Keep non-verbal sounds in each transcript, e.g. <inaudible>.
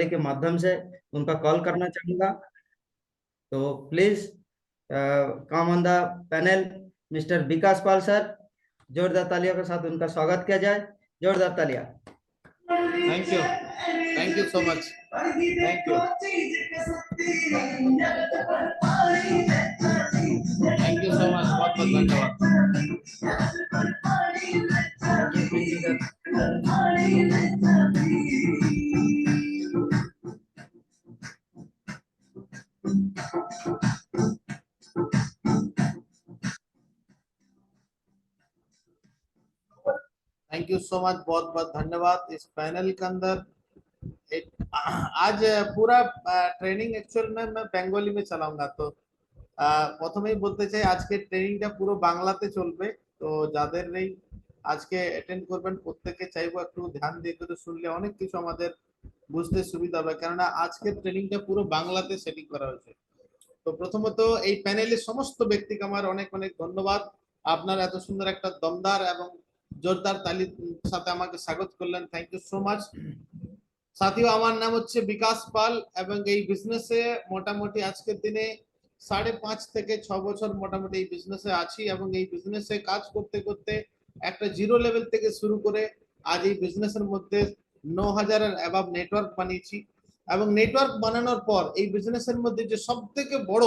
के माध्यम से उनका कॉल करना चाहूँगा तो please come on the panel, mister Vikas Pal sir, जोरदार तालियों के साथ उनका स्वागत किया जाए जोरदार तालियाँ Thank you. Thank you so much. Thank you. Thank you so much. बहुत बहुत धन्यवाद थैंक यू सो मच बहुत बहुत धन्यवाद इस पैनल के अंदर। एक, आज पूरा ট্রেনিং एक्चुअल में मैं बंगाली में चलाऊंगा, तो প্রথমেই বলতে চাই আজকে ট্রেনিংটা পুরো বাংলাতে চলবে তো যাদের নেই আজকে অ্যাটেন্ড করবেন প্রত্যেকে চাইব একটু ধ্যান দিয়ে করে শুনলে অনেক কিছু আমাদের বুঝতে সুবিধা হবে। কেননা আজকের ট্রেনিংটা পুরো বাংলাতে সেটিং করা হয়েছে। তো প্রথমত এই প্যানেলের সমস্ত ব্যক্তিকে আমার অনেক অনেক ধন্যবাদ। আপনার এত সুন্দর একটা দমদার এবং জোরদার তালির সাথে আমাকে স্বাগত করলেন। থ্যাংক ইউ সো মাচ সাথীও, আমার নাম হচ্ছে বিকাশ পাল এবং এই বিজনেসে মোটামুটি আজকের দিনে সাড়ে পাঁচ থেকে ছ বছর মোটামুটি এই বিজনেসে আছি এবং এই বিজনেসে কাজ করতে করতে একটা জিরো লেভেল থেকে শুরু করে আজ এই বিজনেসের মধ্যে ন হাজারের অ্যাবাব নেটওয়ার্ক বানিয়েছি। এবং নেটওয়ার্ক বানানোর পর এই বিজনেসের মধ্যে যে সব থেকে বড়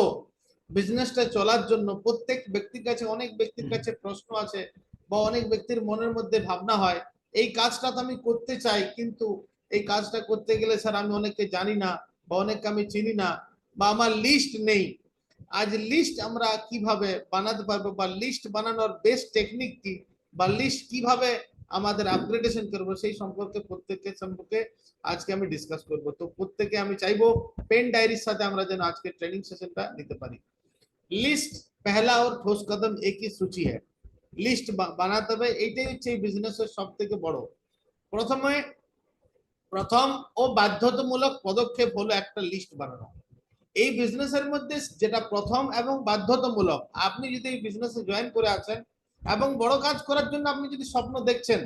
বিজনেসটা চলার জন্য প্রত্যেক ব্যক্তির কাছে, অনেক ব্যক্তির কাছে প্রশ্ন আছে বা অনেক ব্যক্তির মনের মধ্যে ভাবনা হয়, এই কাজটা তো আমি করতে চাই, কিন্তু এই কাজটা করতে গেলে স্যার আমি অনেককে জানি না বা অনেককে আমি চিনি না বা আমার লিস্ট নেই। আজ লিস্ট আমরা কীভাবে বানাতে পারব বা লিস্ট বানানোর বেস্ট টেকনিক কি বা লিস্ট কীভাবে আমাদের আপগ্রেডেশন করবো সেই সম্পর্কে প্রত্যেকের সম্পর্কে আজকে আমি ডিসকাস করব তো প্রত্যেকে আমি চাইবো পেন ডায়েরির সাথে আমরা যেন আজকে ট্রেনিং সেশনটা নিতে পারি লিস্ট पहला और ठोस कदम एक ही सूची है লিস্ট বানাতে হবে এইটাই হচ্ছে এই বিজনেসের সব থেকে বড় প্রথমে প্রথম ও বাধ্যতামূলক পদক্ষেপ হলো একটা লিস্ট বানানো এই বিজনেসের মধ্যে যেটা প্রথম এবং বাধ্যতামূলক আপনি যদি এই বিজনেসে জয়েন করে আছেন এবং বড় কাজ করার জন্য আপনি যদি স্বপ্ন দেখছেন,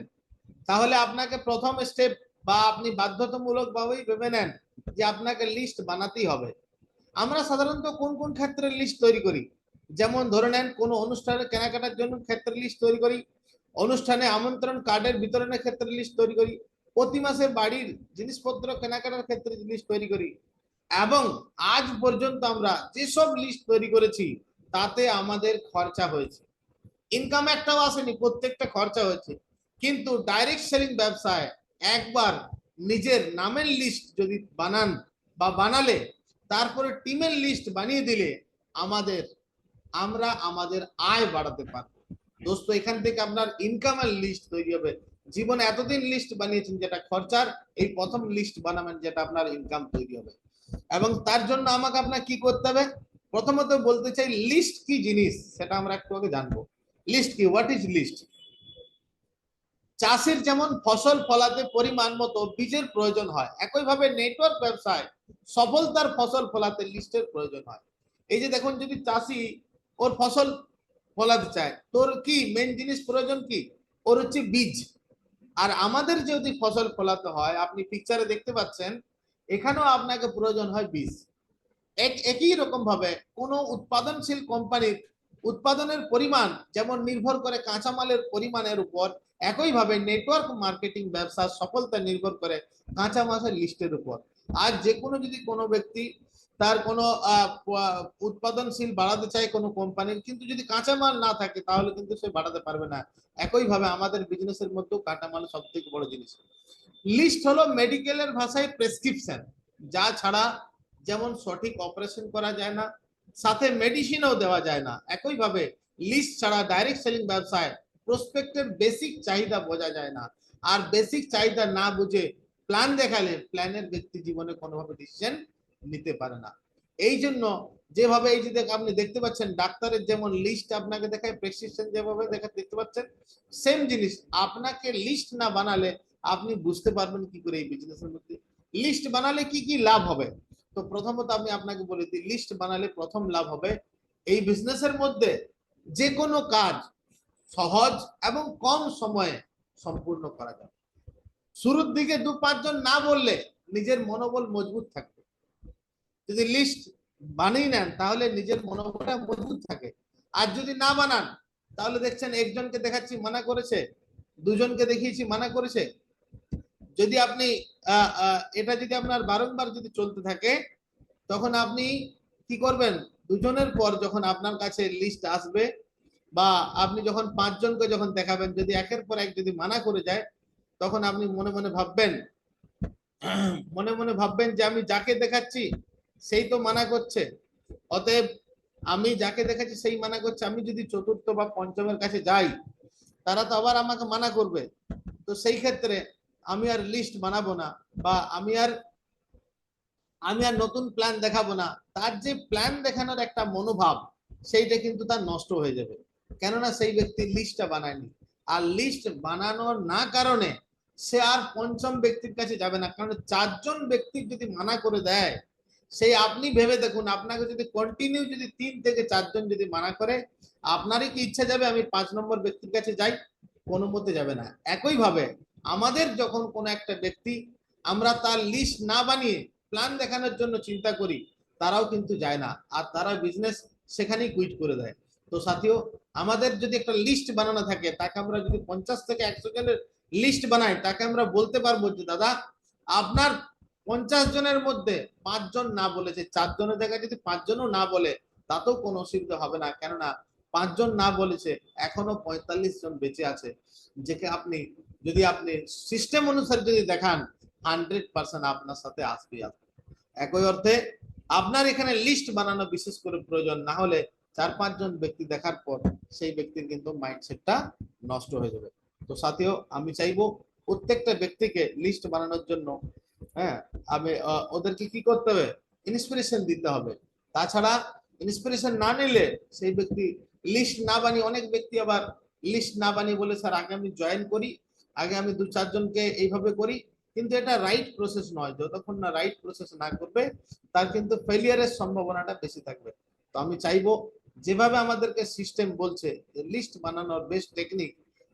তাহলে আপনাকে প্রথম স্টেপ বা আপনি বাধ্যতামূলক ভাবেই ভেবে নেন যে আপনাকে লিস্ট বানাতেই হবে। আমরা সাধারণত কোন কোন ক্ষেত্রে লিস্ট তৈরি করি? যেমন ধরে নেন, কোনো অনুষ্ঠানে কেনাকাটার জন্য ক্ষেত্রে লিস্ট তৈরি করি, অনুষ্ঠানে আমন্ত্রণ কার্ডের বিতরণের ক্ষেত্রে লিস্ট তৈরি করি, প্রতি মাসে বাড়ির জিনিসপত্র কেনাকাটার ক্ষেত্রে লিস্ট তৈরি করি, এবং আজ পর্যন্ত আমরা যেসব লিস্ট তৈরি করেছি, তাতে আমাদের খরচা হয়েছে। ইনকাম একটাও আসেনি, প্রত্যেকটা খরচা হয়েছে। কিন্তু ডাইরেক্ট সেলিং ব্যবসায় একবার নিজের নামের লিস্ট যদি বানান বা বানালে, তারপরে টিমের লিস্ট বানিয়ে দিলে আমাদের, আমরা আমাদের আয় বাড়াতে পারব। দোস্ত, এখান থেকে আপনার ইনকামের লিস্ট তৈরি হবে। জীবনে এতদিন লিস্ট বানিয়েছেন যেটা খরচার, এই প্রথম লিস্ট বানাবেন যেটা আপনার ইনকাম তৈরি হবে। এবং তার জন্য আমাকে আপনার কি করতে হবে? প্রথমত বলতে চাই লিস্ট কি জিনিস? সেটা আমরা একটু আগে জানব। লিস্ট কি? হোয়াট ইজ লিস্ট চাষের যেমন ফসল ফলাতে পরিমাণ মতো বীজের প্রয়োজন হয়, একইভাবে নেটওয়ার্ক ব্যবসায় সফলতার ফসল ফলাতে লিস্টের প্রয়োজন হয়। এই যে দেখুন, যদি চাষি ওর ফসল ফলাতে চায়, তোর কি মেন জিনিস প্রয়োজন কি? ওর হচ্ছে বীজ। আর আমাদের যদি ফসল ফলাতে হয়, আপনি পিকচারে দেখতে পাচ্ছেন, এখানেও আপনাকে প্রয়োজন হয় বীজ। এক, একই রকম ভাবে কোনো উৎপাদনশীল কোম্পানির উৎপাদনের পরিমাণ যেমন নির্ভর করে কাঁচামালের পরিমাণের উপর, একইভাবে নেটওয়ার্ক মার্কেটিং ব্যবসার সফলতা নির্ভর করে কাঁচা মাছের লিস্টের উপর। আর যে কোনো যদি কোনো ব্যক্তি তার কোনো উৎপাদনশীল বাড়াতে চায় কোনো কোম্পানির কিন্তু যদি কাঁচামাল না থাকে তাহলে কিন্তু সে বাড়াতে পারবে না। একইভাবে আমাদের বিজনেসের মধ্যেও কাঁচামাল সব থেকে বড় জিনিস। লিস্ট হলো মেডিকেলের ভাষায় প্রেসক্রিপশন যা ছাড়া যেমন সঠিক অপারেশন করা যায় না সাথে মেডিসিনও দেওয়া যায় না। একইভাবে লিস্ট ছাড়া ডাইরেক্ট সেলিং ব্যবসায় প্রসপেক্টের বেসিক চাহিদা বোঝা যায় না। আর বেসিক চাহিদা না বুঝে প্ল্যান দেখালে প্ল্যানের ব্যক্তি জীবনে কোনোভাবে ডিসিশন নিতে পারে না। এই জন্য যেভাবে এই যে আপনি দেখতে পাচ্ছেন, ডাক্তারের যেমন লিস্ট আপনাকে দেখায় প্রেসক্রিপশন যেভাবে দেখা দেখতে পাচ্ছেন সেম জিনিস। আপনাকে লিস্ট না বানালে আপনি বুঝতে পারবেন কি করে এই বিজনেসের মধ্যে। লিস্ট বানালে কি কি লাভ হবে? তো প্রথমত আমি আপনাকে বলে দিই লিস্ট বানালে প্রথম লাভ হবে। এই বিজনেসের মধ্যে যে কোনো কাজ সহজ এবং কম সময়ে সম্পূর্ণ করা যাবে। শুরুর দিকে দু পাঁচজন না বললে নিজের মনোবল মজবুত থাকবে। যদি লিস্ট বানিয়ে নেন, তাহলে নিজের মনোবলটা মজবুত থাকে। আর যদি না বানান, তাহলে দেখছেন একজনকে দেখাচ্ছি মানা করেছে, দুজনকে দেখিয়েছি মানা করেছে যদি আপনি এটা যদি আপনার বারংবার যদি চলতে থাকে, তখন আপনি কি করবেন? দুজনের পর যখন আপনার কাছে লিস্ট আসবে বা আপনি যখন পাঁচজনকে যখন দেখাবেন, যদি একের পর এক যদি মানা করে যায়, তখন আপনি মনে মনে ভাববেন, মনে মনে ভাববেন যে আমি যাকে দেখাচ্ছি, সেই তো মানা করছে। অতএব আমি যাকে দেখাচ্ছি, সেই মানা করছে। আমি যদি চতুর্থ বা পঞ্চমের কাছে যাই, তারা তো আবার আমাকে মানা করবে। তো সেই ক্ষেত্রে আমি আর লিস্ট বানাবো না, বা আমি আর আমি আর নতুন প্ল্যান দেখাবো না, তার যে প্ল্যান দেখানোর একটা মনোভাব, সেইটা কিন্তু তার নষ্ট হয়ে যাবে। কেননা সেই ব্যক্তি লিস্টটা বানায়নি। আর লিস্ট বানানোর না কারণে সে আর পঞ্চম ব্যক্তির কাছে যাবে না। কারণ চারজন ব্যক্তির যদি মানা করে দেয়, সেই আপনি ভেবে দেখুন, আপনাকে যদি কন্টিনিউ যদি তিন থেকে চারজন যদি মানা করে, আপনারই কি ইচ্ছা যাবে আমি পাঁচ নম্বর ব্যক্তির কাছে যাই? কোনো মতে যাবে না। একই ভাবে আমাদের যখন কোনো একটা ব্যক্তি আমরা তার লিস্ট না বানিয়ে প্ল্যান দেখানোর জন্য চিন্তা করি, তারাও কিন্তু যায় না। আর তারা বিজনেস সেখানেই কুইট করে দেয়। তো সাথীও, আমাদের যদি একটা লিস্ট বানানো থাকে, তাকে আমরা যদি পঞ্চাশ থেকে একশো জনের লিস্ট বানাই, তাকে আমরা বলতে পারব যে, দাদা, আপনার পঞ্চাশ জনের মধ্যে পাঁচজন না বলেছে চারজনের জায়গায় যদি পাঁচজনও না বলে, তাতেও কোনো অসুবিধা হবে না। কেননা, পাঁচজন না বলেছে, এখনও পঁয়তাল্লিশ জন বেঁচে আছে। যেকে আপনি যদি আপনি সিস্টেম অনুসারে যদি দেখান হান্ড্রেড পার্সেন্ট আপনার সাথে আসবে আসবে। একই অর্থে আপনার এখানে লিস্ট বানানো বিশেষ করে প্রয়োজন, না হলে চার পাঁচজন ব্যক্তি দেখার পর সেই ব্যক্তির কিন্তু মাইন্ডসেটটা নষ্ট হয়ে যাবে। তো সাথেও, আমি চাইব প্রত্যেকটা ব্যক্তিকে লিস্ট বানানোর জন্য হ্যাঁ আমি ওদেরকে কি করতে হবে? ইন্সপিরেশন দিতে হবে। তাছাড়া ইন্সপিরেশন না নিলে সেই ব্যক্তি লিস্ট না বানিয়ে, অনেক ব্যক্তি আবার লিস্ট না বানিয়ে বলে, স্যার, আগে আমি জয়েন করি। আগে আমি দু চারজনকে এইভাবে করি কিন্তু এটা রাইট প্রসেস নয় যতক্ষণ না রাইট প্রসেস না করবে তার কিন্তু ফেলিয়ারের সম্ভাবনাটা বেশি থাকবে তো আমি চাইবো যেভাবে আমাদেরকে সিস্টেম বলছে যে লিস্ট বানানোর বেস্ট টেকনিক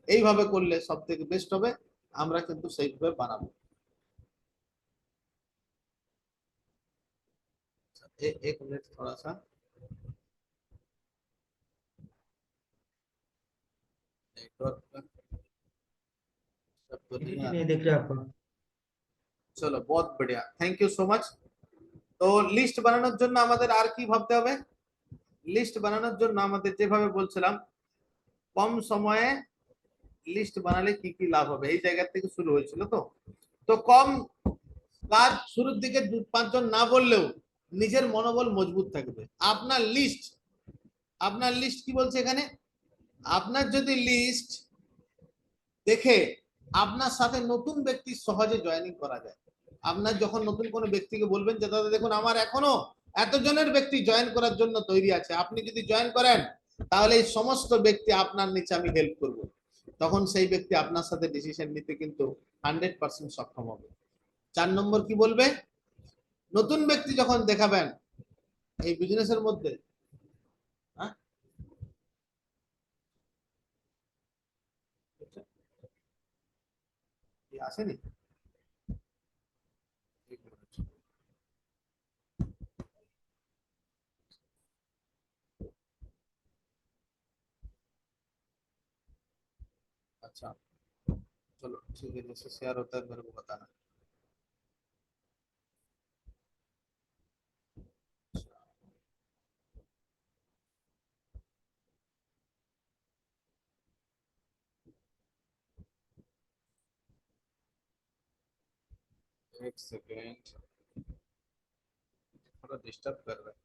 এইভাবে করলে সব থেকে বেস্ট হবে আমরা কিন্তু সেইভাবে বানাবো ए- एक मिनट थोड़ा सा नेटवर्क का सब तो नहीं आ रहा। नहीं दिख रहा आपको চলো বহুত বড়িয়া থ্যাংক ইউ সো মাচ তো লিস্ট বানানোর জন্য আমাদের আর কি ভাবতে হবে লিস্ট বানানোর জন্য আমাদের যেভাবে বলছিলাম কম সময়ে লিস্ট বানালে কি কি লাভ হবে এই জায়গা থেকে শুরু হয়েছিল তো তো কম কাজ শুরুর দিকে দু পাঁচজন না বললেও নিজের মনোবল মজবুত থাকবে আপনার লিস্ট আপনার লিস্ট কি বলছে এখানে আপনার যদি লিস্ট দেখে আপনার সাথে নতুন ব্যক্তি সহজে জয়েনিং করা যায়। আপনার যখন নতুন কোনো ব্যক্তিকে বলবেন যে, দাদা, দেখুন, আমার এখনও এতজনের ব্যক্তি জয়েন করার জন্য তৈরি আছে। আপনি যদি জয়েন করেন, তাহলে এই সমস্ত ব্যক্তি আপনার নিচে আমি হেল্প করব। তখন সেই ব্যক্তি আপনার সাথে ডিসিশন নিতে কিন্তু হান্ড্রেড পার্সেন্ট সক্ষম হবে। চার নম্বর কি বলবে? নতুন ব্যক্তি যখন দেখাবেন, এই বিজনেসের মধ্যে अच्छा चलो ठीक है जैसे शेयर होता है मेरे को बताना। एक सेकेंड। थोड़ा डिस्टर्ब कर रहा है।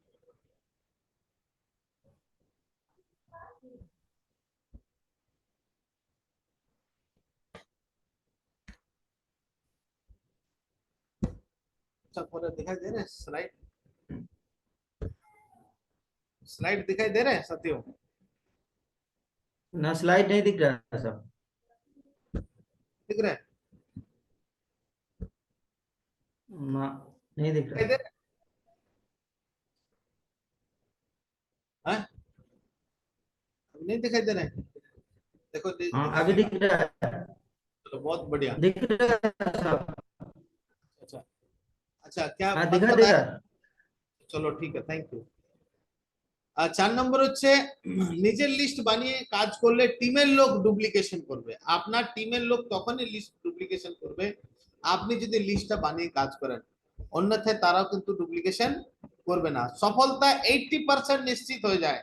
अच्छा पूरा दिखाई दे रहे हैं? स्लाइड स्लाइड दिखाई दे रहे हैं साथियों? ना स्लाइड नहीं दिख रहा है सब दिख रहे हैं? ना नहीं दिख दिखाई रहा दे रहे हैं हाँ? अभी नहीं दिखाई दे रहे हैं देखो दि- हाँ अभी दिख रहा है चलो बहुत बढ़िया दिख रहा है सब अच्छा अच्छा क्या हाँ मत दिखा दे बताया? सर চলো ঠিক আছে থ্যাংক ইউ আর চার নম্বর হচ্ছে নিজের লিস্ট বানিয়ে কাজ করলে টিমের লোক ডুপ্লিকেশন করবে আপনার টিমের লোক তখনই লিস্ট ডুপ্লিকেশন করবে আপনি যদি লিস্টটা বানিয়ে কাজ করেন, অন্যথায় তারাও কিন্তু ডুপ্লিকেশন করবে না। সফলতা এইটটি পার্সেন্ট নিশ্চিত হয়ে যায়।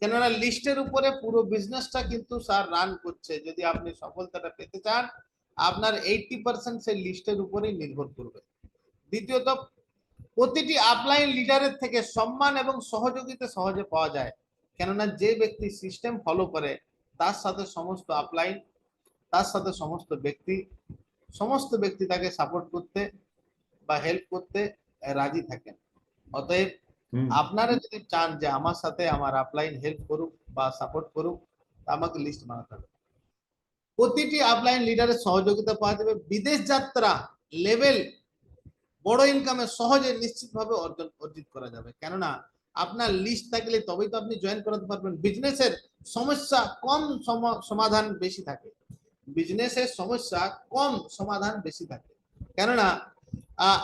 কেননা লিস্টের উপরে পুরো বিজনেসটা কিন্তু স্যার রান করছে। যদি আপনি সফলতাটা পেতে চান, আপনার এইটটি পার্সেন্ট সেই লিস্টের উপরেই নির্ভর করবে। দ্বিতীয়ত, প্রতিটি আপলাইন লিডারের থেকে সম্মান এবং সহযোগিতা সহজে পাওয়া যায়। কেননা যে ব্যক্তি সিস্টেম ফলো করে, তার সাথে সমস্ত আপলাইন তার সাথে সমস্ত ব্যক্তি সমস্ত ব্যক্তি তাকে সাপোর্ট করতে বা হেল্প করতে রাজি থাকেন। অতএব আপনারা যদি চান যে আমার সাথে আমার আপলাইন হেল্প করুক বা সাপোর্ট করুক আমাকে লিস্ট বানাতে হবে। প্রতিটি আপলাইন লিডারের সহযোগিতা পাওয়া যাবে। বিদেশ যাত্রা লেভেল বড় ইনকামে সহজে নিশ্চিতভাবে অর্জন অর্জিত করা যাবে। কেননা আপনার লিস্ট থাকলে তবেই তো আপনি জয়েন করাতে পারবেন। বিজনেসের সমস্যা কম সমাধান বেশি থাকে। বিজনেসের সমস্যা কম সমাধান বেশি থাকে। কেননা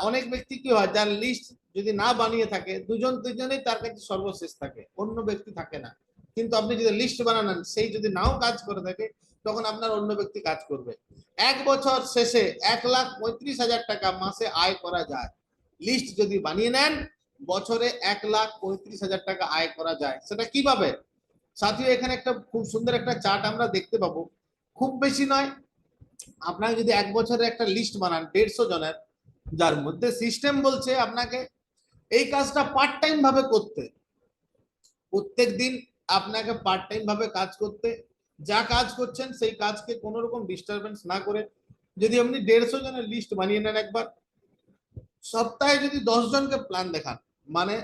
অনেক ব্যক্তি কি হয়, যার লিস্ট যদি না বানিয়ে থাকে, দুজন দুজনেই তার কাছে সর্বশেষ থাকে, অন্য ব্যক্তি থাকে না। কিন্তু আপনি যদি লিস্ট বানান, সেই যদি নাও কাজ করে থাকে, তখন আপনার অন্য ব্যক্তি কাজ করবে। এক বছর শেষে এক লাখ পঁয়ত্রিশ হাজার টাকা মাসে আয় করা যায়। লিস্ট যদি বানিয়ে নেন, বছরে এক লাখ পঁয়ত্রিশ হাজার টাকা আয় করা যায়। সেটা কীভাবে? সাথীও, এখানে একটা খুব সুন্দর একটা চার্ট আমরা দেখতে পাবো। খুব বেশি নয়। আপনাকে যদি এক বছরে একটা লিস্ট বানান, দেড়শো জনের, যার মধ্যে সিস্টেম বলছে আপনাকে এই কাজটা পার্ট টাইম ভাবে করতে। প্রত্যেক দিন আপনাকে পার্ট টাইম ভাবে কাজ করতে। যা কাজ করছেন সেই কাজকে কোনো রকম ডিস্টারবেন্স না করে যদি আপনি দেড়শো জনের লিস্ট বানিয়ে নেন একবার। সপ্তাহে যদি দশ জনকে প্ল্যান দেখান মানে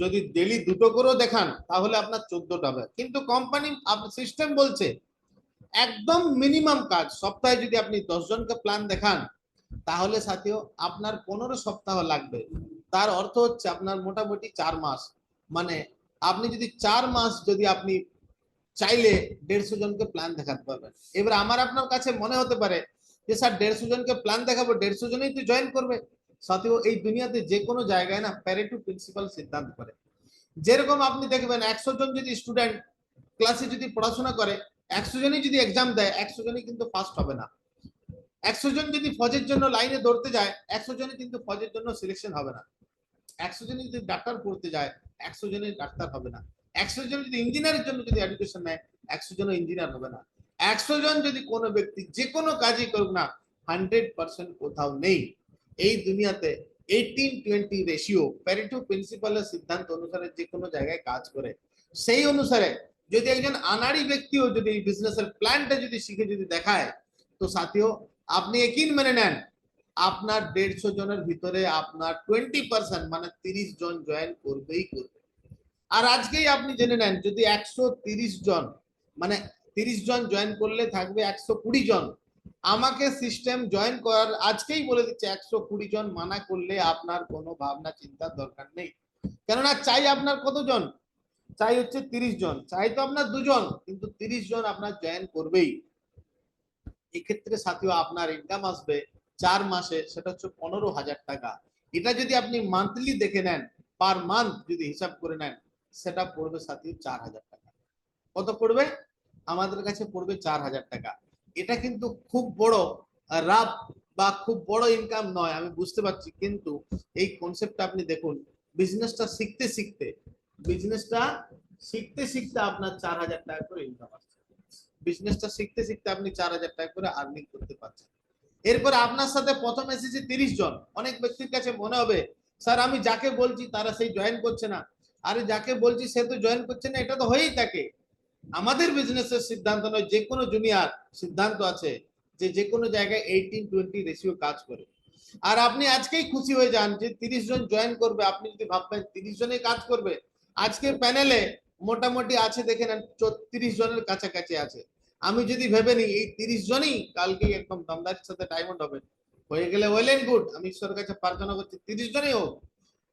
যদি ডেলি দুটো করেও দেখান, তাহলে আপনার চোদ্দটা হবে কিন্তু কোম্পানি সিস্টেম বলছে একদম মিনিমাম কাজ। সপ্তাহে যদি আপনি দশজনকে প্ল্যান দেখান, তাহলে সাথেও আপনার পনেরো সপ্তাহ লাগবে। তার অর্থ হচ্ছে আপনার মোটামুটি চার মাস। মানে আপনি যদি চার মাস যদি আপনি চাইলে দেড়শো জনকে প্ল্যান দেখাতে পারবেন। এবার আমার আপনার কাছে মনে হতে পারে যে, স্যার, দেড়শো জনকে প্ল্যান দেখাবো, দেড়শো জনেই তো জয়েন করবে। সাথেও, এই দুনিয়াতে যে কোনো জায়গায় না প্যারেটু প্রিন্সিপাল সিদ্ধান্ত করে। যেরকম আপনি দেখবেন, একশো জন যদি স্টুডেন্ট ক্লাসে যদি পড়াশোনা করে একশো জনই যদি এক্সাম দেয় একশো জনই কিন্তু ফার্স্ট হবে না। একশো জন যদি ফজের জন্য লাইনে দৌড়তে যায় একশো জনই কিন্তু ফজের জন্য সিলেকশন হবে না। একশো জন যদি ডাক্তার পড়তে যায় একশো জনের ডাক্তার হবে না। একশো জন যদি ইঞ্জিনিয়ারের জন্য যদি এডুকেশন নেয় একশো জন ইঞ্জিনিয়ার হবে না। একশো জন যদি কোনো ব্যক্তি যে কোনো কাজই করুক না হান্ড্রেড পার্সেন্ট কোথাও নেই। এই দুনিয়াতে এইটিন টোয়েন্টি রেশিও প্যারিটো প্রিন্সিপালের সিদ্ধান্ত অনুসারে যে কোনো জায়গায় কাজ করে। সেই অনুসারে যদি একজন আনাড়ি ব্যক্তিও যদি এই বিজনেসের প্ল্যানটা যদি শিখে যদি দেখায়, তো সাথীও, আপনি একিন মেনে নেন। আপনার দেড়শো জনের ভিতরে আপনার টোয়েন্টি পার্সেন্ট মানে তিরিশ জন জয়েন করবেই করবে। আর আজকেই আপনি জেনে নেন, যদি একশো তিরিশ জন মানে তিরিশ জন জয়েন করলে থাকবে একশো কুড়ি জন। আমাকে সিস্টেম জয়েন করার, আজকেই বলে দিচ্ছে একশো কুড়ি জন মানা করলে আপনার কোনো ভাবনা চিন্তার দরকার নেই। কেননা চাই আপনার কতজন? চাই হচ্ছে তিরিশ জন, চাই তো আপনার দুজন, কিন্তু তিরিশ জন আপনার জয়েন করবেই। এক্ষেত্রে সাথীও আপনার ইনকাম আসবে চার মাসে, সেটা হচ্ছে পনেরো হাজার টাকা। এটা যদি আপনি মান্থলি দেখে নেন পার মান্থ যদি হিসাব করে নেন, সেটা পড়বে সাথী চার হাজার টাকা। কত পড়বে? আমাদের কাছে পড়বে চার হাজার টাকা। এটা কিন্তু খুব বড় রাফ বা খুব বড় ইনকাম নয়, আমি বুঝতে পারছি, কিন্তু এই কনসেপ্টটা আপনি দেখুন। বিজনেসটা শিখতে শিখতে বিজনেসটা শিখতে শিখতে আপনার চার হাজার টাকা করে ইনকাম আসছে। বিজনেসটা শিখতে শিখতে আপনি চার হাজার টাকা করে আর্নিং করতে পারছেন। এরপরে আপনার সাথে প্রথম এসেছে তিরিশ জন। অনেক ব্যক্তির কাছে মনে হবে, স্যার, আমি যাকে বলছি তারা সেই জয়েন করছে না। আরে, যাকে বলছি সে তো জয়েন করছে না, এটা তো হয়েই থাকে। আমাদের বিজনেসের সিদ্ধান্ত নয়, যে কোনো জুনিয়র সিদ্ধান্ত আছে যে যে কোনো জায়গায় এইটিন টোয়েন্টি রেশিও কাজ করে। আর আপনি আজকেই খুশি হয়ে যান যে তিরিশ জন জয়েন করবে। আপনি যদি ভাববেন তিরিশ জনে কাজ করবে আজকে প্যানেলে মোটামুটি আছে, দেখে নেন, চৌত্রিশ জনের কাছাকাছি আছে। আমি যদি ভেবে নিই, এই তিরিশ জনই কালকে একদম দমদারের সাথে ডায়মন্ড হবে। হয়ে গেলে ওয়েল এন্ড গুড, আমি ঈশ্বরের কাছে প্রার্থনা করছি, তিরিশ জনই হোক।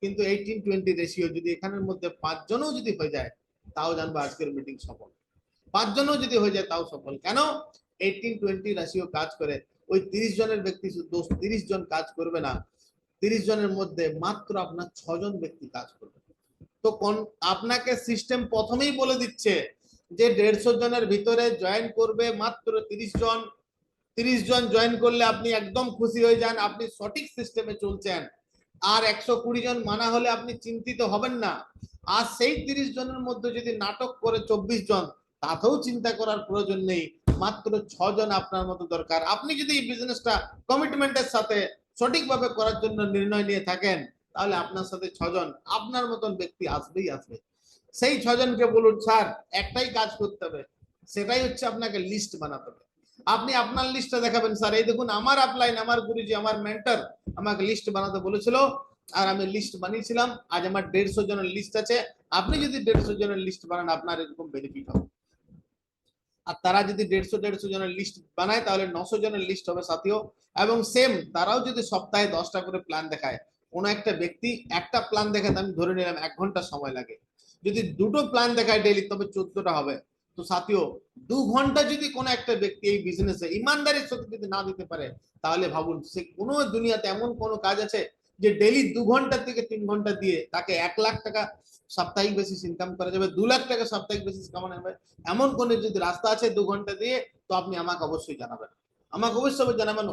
কিন্তু এইটিন টোয়েন্টি রেশিও যদি এখানের মধ্যে পাঁচ জনও যদি হয়ে যায়, তাও জানব আজকের মিটিং সফল। পাঁচ জনও যদি হয়ে যায়, তাও সফল। কেন? এইটিন টোয়েন্টি রাশিও কাজ করে। ওই তিরিশ জনের ব্যক্তি শুধু তিরিশ জন কাজ করবে না। তিরিশ জনের মধ্যে মাত্র আপনার ছজন ব্যক্তি কাজ করবে। তো কোন, আপনাকে সিস্টেম প্রথমেই বলে দিচ্ছে যে দেড়শো জনের ভিতরে জয়েন করবে মাত্র তিরিশ জন। তিরিশ জন জয়েন করলে আপনি একদম খুশি হয়ে যান, আপনি সঠিক সিস্টেমে চলছেন। আর একশো কুড়ি জন মানা হলে আপনি চিন্তিত হবেন না। আর সেই তিরিশ জনের মধ্যে যদি নাটক করে চব্বিশ জন, তাতেও চিন্তা করার প্রয়োজন নেই। মাত্র ছজন আপনার মতো দরকার। আপনি যদি এই বিজনেসটা কমিটমেন্টের সাথে সঠিকভাবে করার জন্য নির্ণয় নিয়ে থাকেন তাহলে আপনার সাথে ছজন, আপনার মতন ব্যক্তি আসবেই আসবে। সেই ছজনকে বলুন, স্যার, একটাই কাজ করতে হবে। সেটাই হচ্ছে আপনাকে লিস্ট বানাতে হবে। আপনি আপনার লিস্টটা দেখাবেন, স্যার, এই দেখুন, আমার আপলাইন আমার গুরুজি, আমার মেন্টর আমাকে লিস্ট বানাতে বলেছিল আর আমি লিস্ট বানিয়েছিলাম। আজ আমার দেড়শো জনের লিস্ট আছে। আপনি যদি দেড়শো জনের লিস্ট বানান, আপনার এরকম বেনিফিট হবে। আর তারা যদি দেড়শো দেড়শো জনের লিস্ট বানায়, তাহলে নশো জনের লিস্ট হবে সাথীয় এবং সেম তারাও যদি সপ্তাহে দশটা করে প্ল্যান দেখায় কোনো একটা ব্যক্তি একটা প্ল্যান দেখাতে আমি ধরে নিলাম এক ঘণ্টা সময় লাগে। যদি দুটো প্ল্যান দেখায় ডেলি তবে চোদ্দটা হবে। তো সাথীয় দু ঘণ্টা যদি কোনো একটা ব্যক্তি এই বিজনেসে ইমানদারির সাথে যদি না দিতে পারে, তাহলে ভাবুন, সে কোনো দুনিয়াতে এমন কোনো কাজ আছে যে ডেলি দু ঘণ্টা থেকে তিন ঘণ্টা দিয়ে তাকে এক লাখ টাকা সাপ্তাহিক বেসিস ইনকাম করা যাবে, দু লাখ টাকা সাপ্তাহিক বেসিস কামানো যাবে এমন কোন যদি রাস্তা আছে দু ঘণ্টা দিয়ে, তো আপনি আমাকে অবশ্যই জানাবেন। আমাকে অবশ্যই জানাবেন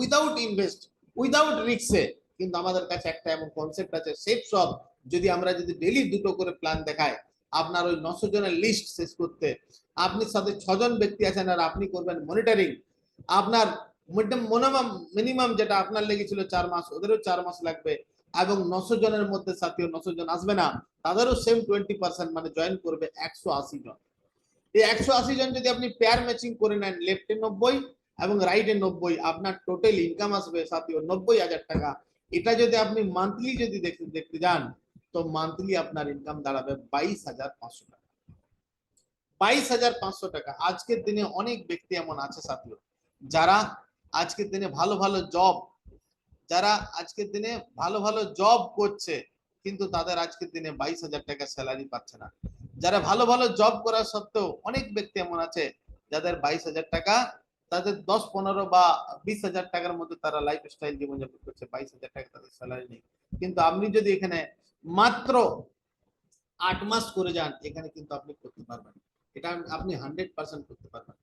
উইদাউট ইনভেস্ট উইদাউট রিক্সে কিন্তু আমাদের কাছে একটা এমন কনসেপ্ট আছে সেফ সব যদি আমরা যদি ডেলি দুটো করে প্ল্যান দেখাই, আপনার ওই নশো জনের লিস্ট শেষ করতে, আপনি সাথে ছজন ব্যক্তি আছেন আর আপনি করবেন মনিটরিং আপনার মিনিমাম মিনিমাম যেটা আপনার লেগেছিল চার মাস, ওদেরও চার মাস লাগবে এবং নশো জনের মধ্যে সাথীয় নশো জন আসবে না, তাদেরও সেম টোয়েন্টি পার্সেন্ট মানে জয়েন করবে একশো আশি জন। এই একশো আশি জন যদি আপনি পেয়ার ম্যাচিং করে নেন লেফটে নব্বই এবং রাইটে নব্বই, আপনার টোটাল ইনকাম আসবে সাথীয় নব্বই হাজার টাকা। এটা যদি আপনি মান্থলি যদি দেখতে দেখতে যান, তো মান্থলি আপনার ইনকাম দাঁড়াবে বাইশ হাজার পাঁচশো টাকা। বাইশ হাজার পাঁচশো টাকা। আজকের দিনে অনেক ব্যক্তি এমন আছে সাথীয় যারা আজকের দিনে ভালো ভালো জব যারা আজকের দিনে ভালো ভালো জব করছে, কিন্তু তাদের আজকের দিনে বাইশ হাজার টাকা স্যালারি পাচ্ছে না। যারা ভালো ভালো জব করা সত্ত্বেও অনেক ব্যক্তি এমন আছে, যাদের বাইশ হাজার টাকা তাদের দশ, পনেরো বা বিশ হাজার টাকার মধ্যে তারা লাইফ স্টাইল জীবনযাপন করছে, বাইশ হাজার টাকা তাদের স্যালারি নেই। কিন্তু আপনি যদি এখানে মাত্র আট মাস করে যান, এখানে কিন্তু আপনি করতে পারবেন। এটা আপনি হান্ড্রেড পার্সেন্ট করতে পারবেন।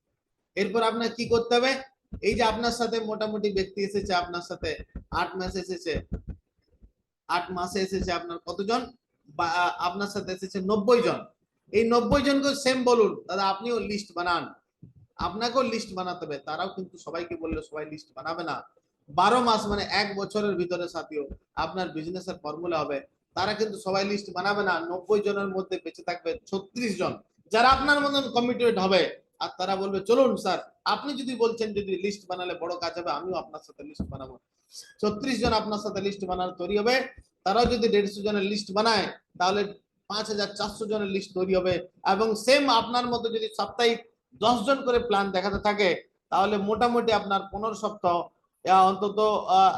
এরপর আপনার কি করতে হবে? এই যে আপনার সাথে মোটামুটি ব্যক্তি এসেছে, আপনার সাথে আট মাস এসেছে। আট মাসে এসেছে আপনার কতজন? আপনার সাথে এসেছে নব্বই জন। এই নব্বই জনকে সেম বলুন দাদা আপনিও লিস্ট বানান। আপনাকেও লিস্ট বানাতে হবে। তারাও কিন্তু সবাইকে বললে, সবাই লিস্ট বানাবে না। বারো মাস মানে এক বছরের ভিতরে সাথীয় আপনার বিজনেসের ফর্মুলা হবে। তারা কিন্তু সবাই লিস্ট বানাবে না। নব্বই জনের মধ্যে বেঁচে থাকবে ছত্রিশ জন। যারা আপনার মতন কমিটেড হবে, আর তারা বলবে, চলুন স্যার আপনি যদি বলছেন যদি লিস্ট বানালে বড় কাজ হবে, আমিও আপনার সাথে লিস্ট বানাবো। ছত্রিশ জন আপনার সাথে লিস্ট বানানো তৈরি হবে। তারাও যদি দেড়শো জনের লিস্ট বানায়, তাহলে পাঁচ হাজার চারশো জনের লিস্ট তৈরি হবে। এবং সেম আপনার মতো যদি সাপ্তাহিক দশজন করে প্ল্যান দেখাতে থাকে, তাহলে মোটামুটি আপনার পনেরো সপ্তাহ অন্তত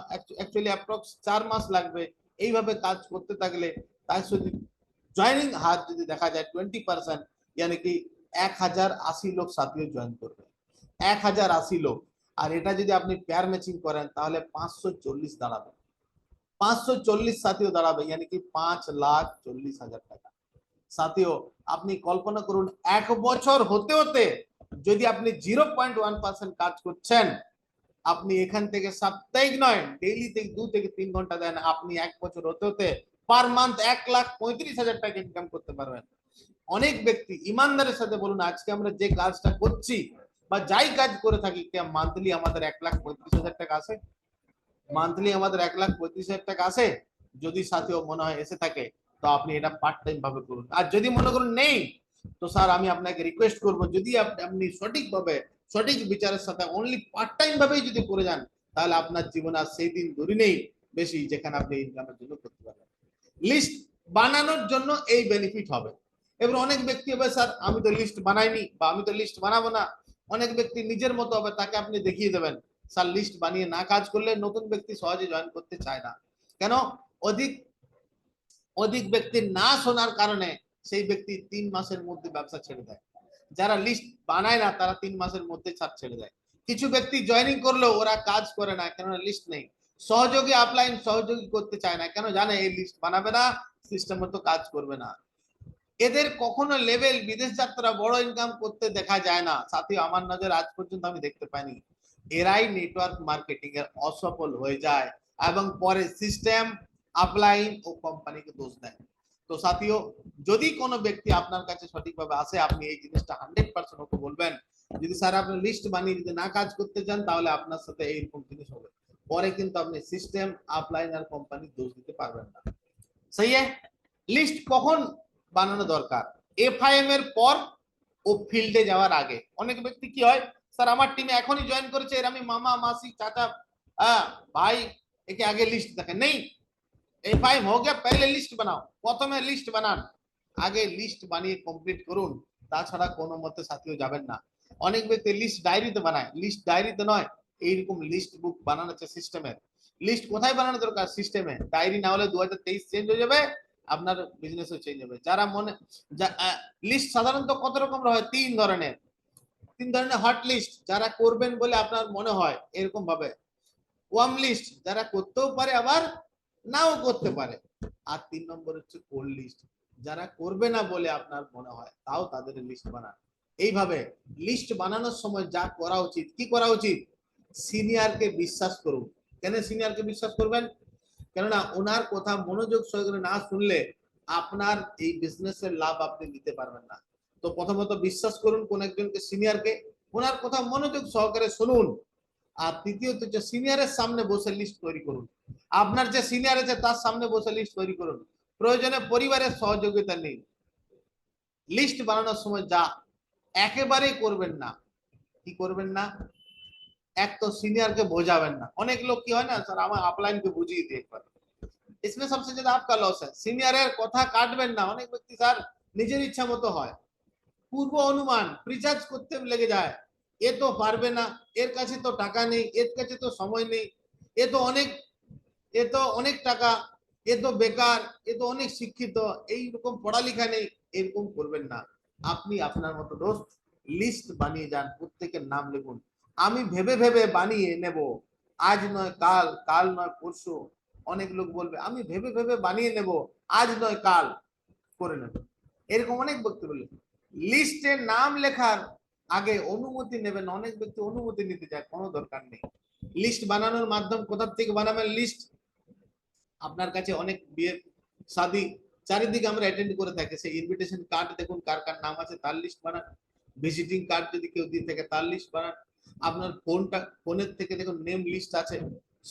অ্যাকচুয়ালি অ্যাপ্রক্স চার মাস লাগবে এইভাবে কাজ করতে থাকলে। তার যদি জয়নিং হার যদি দেখা যায় টোয়েন্টি পার্সেন্ট ইয়ানি কি এক হাজার আশি লোক সাথে জয়েন করবে। এক হাজার আশি লোক। আর এটা যদি আপনি পেয়ার ম্যাচিং করেন, তাহলে পাঁচশো চল্লিশ দাঁড়াবে। পাঁচশো চল্লিশ সাথীও দাঁড়াবে, ইয়ানি কি পাঁচ লাখ চল্লিশ হাজার টাকা। সাথীয় আপনি কল্পনা করুন, এক বছর হতে হতে যদি আপনি জিরো পয়েন্ট ওয়ান পার্সেন্ট কাজ করছেন, আপনি এখান থেকে সাপ্তাহিক নয় ডেইলি থেকে দু থেকে তিন ঘণ্টা দেন, আপনি এক বছর হতে হতে পার মান্থ এক লাখ পঁয়ত্রিশ হাজার টাকা ইনকাম করতে পারবেন। অনেক ব্যক্তি ইমানদারের সাথে বলুন, আজকে আমরা যে কাজটা করছি বা যাই কাজ করে থাকি মান্থলি আমাদের এক লাখ পঁয়ত্রিশ হাজার টাকা আসে? মান্থলি আমাদের এক লাখ পঁয়ত্রিশ হাজার টাকা আসে? যদি সাথেও মনে হয় এসে থাকে তো আপনি এটা পার্ট টাইম ভাবে করুন। আর যদি মনে করুন নেই, তো স্যার আমি আপনাকে রিকোয়েস্ট করব, যদি আপ- আপনি সঠিকভাবে সঠিক বিচারের সাথে অনলি পার্ট টাইম ভাবেই যদি করে যান, তাহলে আপনার জীবন আর সেই দিন দূরে নেই বেশি যেখানে আপনি ইনকামের জন্য করতে পারবেন। লিস্ট বানানোর জন্য এই বেনিফিট হবে। এবার অনেক ব্যক্তি হবে, স্যার, আমি তো লিস্ট বানাইনি বা আমি তো লিস্ট বানাবো না। অনেক ব্যক্তি নিজের মতো হবে, তাকে আপনি দেখিয়ে দেবেন, স্যার লিস্ট বানিয়ে না কাজ করলে নতুন ব্যক্তি সহজে জয়েন করতে চায় না। কেন? অধিক অধিক ব্যক্তি না শোনার কারণে সেই ব্যক্তি তিন মাসের মধ্যে ব্যবসা ছেড়ে দেয়। যারা লিস্ট বানায় না, তারা তিন মাসের মধ্যে ছাড় ছেড়ে দেয়। কিছু ব্যক্তি জয়েনিং করলেও ওরা কাজ করে না, কেননা লিস্ট নেই। সহযোগী আপলাইন সহযোগী করতে চায় না, কেন জানে এই লিস্ট বানাবে না সিস্টেম মতো কাজ করবে না। এদের কখনো লেভেল বিদেশ যাত্রা বড় ইনকাম করতে দেখা যায় না। সাথে, আমার নজর আজ পর্যন্ত আমি দেখতে পাইনি। এরাই নেটওয়ার্ক মার্কেটিং এর অসফল হয়ে যায় এবং পরে সিস্টেম আপলাইন ও কোম্পানিকে দোষ দেয়। তো সাথীও, যদি কোনো ব্যক্তি আপনার কাছে সঠিকভাবে আসে, আপনি এই জিনিসটা হান্ড্রেড পার্সেন্ট ওকে বলবেন। যদি স্যার আপনি লিস্ট বানিয়ে যদি না কাজ করতে চান, তাহলে আপনার সাথে এইরকম জিনিস হবে। পরে কিন্তু আপনি সিস্টেম আপলাইন আর কোম্পানি দোষ দিতে পারবেন না। সেই লিস্ট কখন বানানো দরকার? এফআইএম এর পর ও ফিল্ডে যাওয়ার আগে। অনেক ব্যক্তি কি হয়, স্যার, আমার টিমে এখনই জয়েন করেছে, এর আমি মামা, মাসি, চাচা ভাই, একে আগে লিস্ট দেখেন নেই। এফআইএম हो गया पहले লিস্ট বানাও প্রথমে লিস্ট বানান আগে লিস্ট বানিয়ে কমপ্লিট করুন তাছাড়া কোনো মতে সাথীও যাবেন না অনেক ব্যক্তি লিস্ট ডায়েরিতে বানায় লিস্ট ডায়েরিতে নয় এইরকম লিস্ট বুক বানানো হচ্ছে সিস্টেমের লিস্ট কোথায় বানানো দরকার সিস্টেমে ডায়েরি না হলে দু চেঞ্জ হয়ে যাবে আপনার বিজনেসও চেঞ্জ হবে যারা মনে লিস্ট সাধারণত কত রকম হয় তিন ধরনের তিন ধরনের হট লিস্ট যারা করবেন বলে আপনার মনে হয় এরকম ভাবে ওয়াম লিস্ট যারা করতেও পারে আবার নাও করতে পারে। আর তিন নম্বর হচ্ছে কোল্ড লিস্ট যারা করবে না বলে আপনার মনে হয়, তাও তাদের লিস্ট বানান। এইভাবে লিস্ট বানানোর সময় যা করা উচিত, কি করা উচিত? সিনিয়রকে বিশ্বাস করুন। কেন সিনিয়রকে বিশ্বাস করবেন? কেননা ওনার কথা মনোযোগ সহকারে না শুনলে আপনার এই বিজনেসের লাভ আপনি নিতে পারবেন না। তো প্রথমত বিশ্বাস করুন কোন একজনকে সিনিয়রকে ওনার কথা মনোযোগ সহকারে শুনুন। আর তৃতীয়ত যে সিনিয়রের সামনে বসে লিস্ট তৈরি করুন আপনার যে সিনিয়র আছে তার সামনে বসে লিস্ট তৈরি করুন প্রয়োজনে পরিবারের সহযোগিতা নিন লিস্ট বানানোর সময় যা একেবারেই করবেন না কি করবেন না এক তো সিনিয়রকে বোঝাবেন না অনেক লোক কি হয় না স্যার আমার আপলাইনকে বুঝিয়ে দিয়ে একবার इसमें सबसे ज्यादा आपका लॉस है সিনিয়রের কথা কাটবেন না অনেক ব্যক্তি স্যার নিজের ইচ্ছা মতো হয় পূর্ব অনুমান প্রিচার্জ করতে লেগে যায় এ তো পারবে না, এর কাছে তো টাকা নেই, এর কাছে তো সময় নেই, এ তো অনেক, এ তো অনেক টাকা, এ তো বেকার, এ তো অনেক শিক্ষিত এইরকম পড়ালেখা নেই, এরকম করবেন না। আপনি আপনার মতো দোস্ত লিস্ট বানিয়ে যান, প্রত্যেকের নাম লিখুন। আমি ভেবে ভেবে বানিয়ে নেব। আজ নয় কাল কাল নয় পরশু, অনেক লোক বলবে, আমি ভেবে ভেবে বানিয়ে নেব, আজ নয় কাল, করে নেব। এরকম অনেক বক্তব্য লিস্টে নাম লেখার আগে অনুমতি নেবেন, অনেক ব্যক্তি অনুমতি নিতে চায়, কোনো দরকার নেই। লিস্ট বানানোর মাধ্যম, কোথা থেকে বানাবেন লিস্ট? আপনার কাছে অনেক বিয়ের শাদি চারিদিকে আমরা অ্যাটেন্ড করে থাকি। সেই ইনভিটেশন কার্ড দেখুন, কার কার নাম আছে, তার লিস্ট বানান। ভিজিটিং কার্ড যদি কেউ দিয়ে থাকে, তার লিস্ট বানান। আপনার ফোনটা, ফোনের থেকে দেখুন নেম লিস্ট আছে।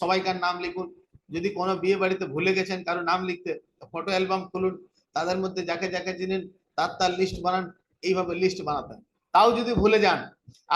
সবাইকার নাম লিখুন। যদি কোনো বিয়ে বাড়িতে ভুলে গেছেন কারও নাম লিখতে ফটো অ্যালবাম খুলুন। তাদের মধ্যে যাকে যাকে চিনেন, তার তার লিস্ট বানান। এইভাবে লিস্ট বানাতেন। তাও যদি ভুলে যান,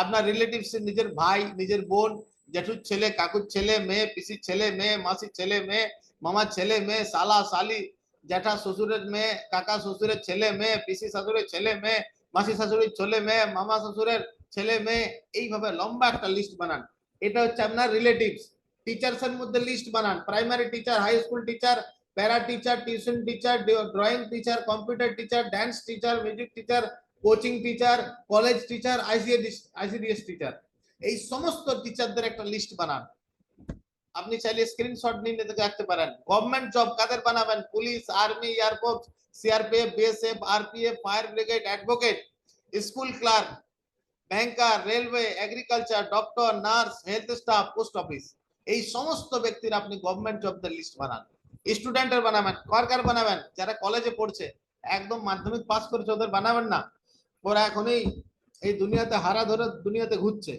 আপনার রিলেটিভস নিজের ভাই, নিজের বোন, জেঠুর ছেলে, কাকুর ছেলে, মেয়ে, পিসির ছেলে, মেয়ে, মাসির ছেলে, মেয়ে, মামার ছেলে, মেয়ে সালা সালি জ্যাঠা শ্বশুরের মেয়ে, কাকা শ্বশুরের ছেলে, মেয়ে, পিসি শাশুড়ের ছেলে, মেয়ে, মাসি শাশুড়ির ছেলে, মেয়ে, মামা শ্বশুরের ছেলে, মেয়ে, এইভাবে লম্বা একটা লিস্ট বানান। এটা হচ্ছে আপনার রিলেটিভস টিচার্স এর মধ্যে লিস্ট বানান। Primary teacher high school teacher para teacher tuition teacher drawing teacher computer teacher dance teacher music teacher coaching teacher, college teacher ICDS teacher. এই সমস্ত টিচারদের একটা লিস্ট বানান। আপনি চাইলে স্ক্রিনশট নিয়ে রাখতে পারেন। গভর্নমেন্ট জব কাদের বানাবেন? Police army air force CRPF BSF RPF fire brigade advocate school clerk banker railway agriculture doctor nurse health staff post office এই সমস্ত ব্যক্তির আপনি গভর্নমেন্ট জবদের লিস্ট বানান। স্টুডেন্টের বানাবেন কার কার বানাবেন। যারা কলেজে পড়ছে, একদম মাধ্যমিক পাস করেছে, ওদের বানাবেন না। ওরা এখনই এই দুনিয়াতে হারা ধরে দুনিয়াতে ঘুরছে।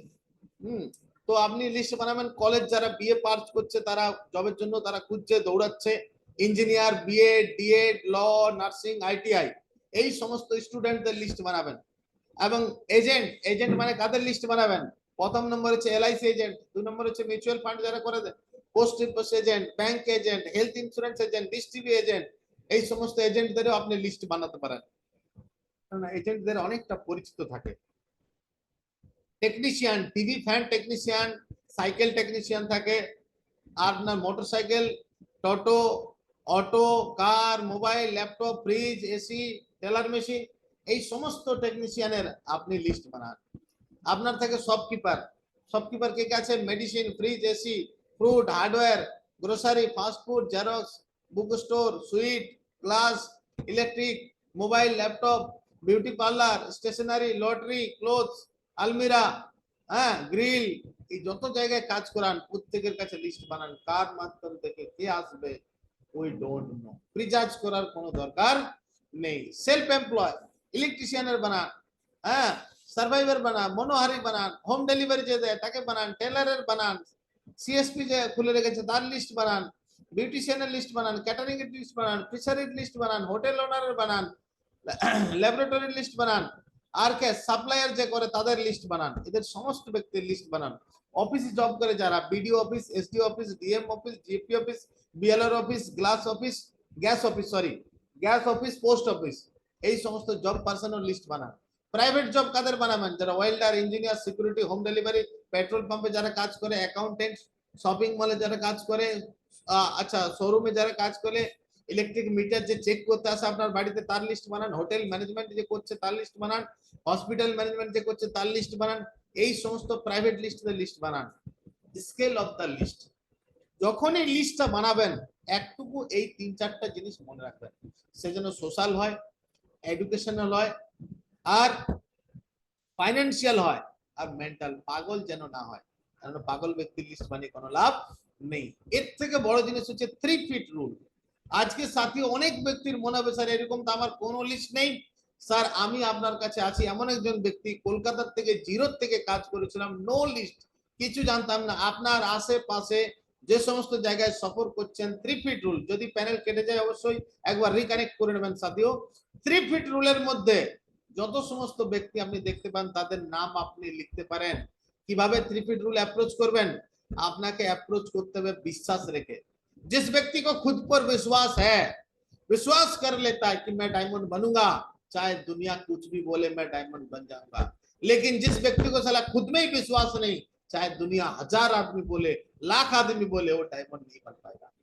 হুম? তো আপনি লিস্ট বানাবেন কলেজ যারা বিএ পাস করছে, তারা জবের জন্য তারা খুঁজছে, দৌড়াচ্ছে। Engineer BA DEd law nursing ITI এই সমস্ত স্টুডেন্টদের লিস্ট বানাবেন। এবং এজেন্ট এজেন্ট মানে কাদের লিস্ট বানাবেন? প্রথম নম্বর হচ্ছে এলআইসি এজেন্ট দুই নম্বর হচ্ছে মিউচুয়াল ফান্ড যারা করে দেয়। Post office agent bank agent health insurance agent distributor agent এই সমস্ত এজেন্টদেরও আপনি লিস্ট বানাতে পারেন। কারণ এজেন্টদের অনেকটা পরিচিত থাকে। Technician TV fan technician cycle technician থাকে। আর না মোটরসাইকেল টোটো auto car mobile laptop fridge AC tailor machine এই সমস্ত টেকনিশিয়ানের আপনি লিস্ট বানান। আপনার থাকে শপকিপার শপকিপার কে কে আছে? Medicine fridge AC fruit hardware grocery fast food xerox book store sweet class electric mobile laptop beauty parlour stationery lottery clothes আলমিরা হ্যাঁ গ্রিল এই যত জায়গায় কাজ করান প্রত্যেকের কাছে লিস্ট বানান কার মাধ্যম থেকে কে আসবে উই ডোন্ট নো প্রিজার্জ করার কোনো দরকার নেই সেলফ এমপ্লয় ইলেকট্রিশিয়ানের বানান হ্যাঁ সার্ভাইভার বানান মনোহারি বানান হোম ডেলিভারি যে দেয় তাকে বানান টেলারের বানান সিএসপি যে খুলে রেখেছে তার লিস্ট বানান বিউটিশিয়ানের লিস্ট বানান ক্যাটারিং এর লিস্ট বানান ফিশারির লিস্ট বানান হোটেল ওনারের বানান <coughs> ল্যাবরেটরির লিস্ট বানান, আর কে সাপ্লায়ার যে করে তাদের লিস্ট বানান, এদের সমস্ত ব্যক্তির লিস্ট বানান। অফিসে জব করে যারা BDO office SD office DM office GP office BLR office glass office gas office sorry gas office post office এই সমস্ত জব পার্সনের লিস্ট বানান। প্রাইভেট জব কাদের বানাবেন? যারা welder engineer security home delivery petrol পাম্পে যারা কাজ করে অ্যাকাউন্টেন্ট শপিং মলে যারা কাজ করে আচ্ছা শোরুমে যারা কাজ করে ইলেকট্রিক মিটার যে চেক করতে আসে আপনার বাড়িতে, তার লিস্ট বানান। হোটেল ম্যানেজমেন্ট যে করছে, তার লিস্ট বানান। হসপিটাল ম্যানেজমেন্ট যে করছে, তার লিস্ট বানান। এই সমস্ত প্রাইভেট লিস্টের লিস্ট বানান। স্কেল অফ দ্য লিস্ট যখন এই লিস্টটা বানাবেন, একটুকু এই তিন চারটা জিনিস মনে রাখবেন। সেজন্য সোশ্যাল হয় এডুকেশনাল হয়, আর ফাইন্যান্সিয়াল হয়, আর মেন্টাল পাগল যেন না হয়। কারণ পাগল ব্যক্তির লিস্ট বানিয়ে কোনো লাভ নেই। এর থেকে বড় জিনিস হচ্ছে থ্রি ফিট রুল আজকে সাথী অনেক ব্যক্তির মনে হবে, স্যার, এরকম তো আমার কোনো লিস্ট নেই। স্যার, আমি আপনার কাছে আছি। এমন একজন ব্যক্তি কলকাতার থেকে জিরো থেকে কাজ করেছিলাম নো লিস্ট কিছু জানতাম না। আপনার আশেপাশে যে সমস্ত জায়গায় সফর করছেন থ্রি ফিট রুল যদি প্যানেল কেটে যায় অবশ্যই একবার রিকানেক্ট করে নেবেন সাথীও। থ্রি ফিট রুলের মধ্যে যত সমস্ত ব্যক্তি আপনি দেখতে পান, তাদের নাম আপনি লিখতে পারেন। কীভাবে থ্রি ফিট রুল অ্যাপ্রোচ করবেন? আপনাকে অ্যাপ্রোচ করতে হবে বিশ্বাস রেখে। जिस व्यक्ति को खुद पर विश्वास है, विश्वास कर लेता है कि मैं डायमंड बनूँगा, चाहे दुनिया कुछ भी बोले, मैं डायमंड बन जाऊँगा। लेकिन जिस व्यक्ति को साला खुद में ही विश्वास नहीं, चाहे दुनिया हज़ार आदमी बोले, लाख आदमी बोले, वो डायमंड नहीं बन पाएगा।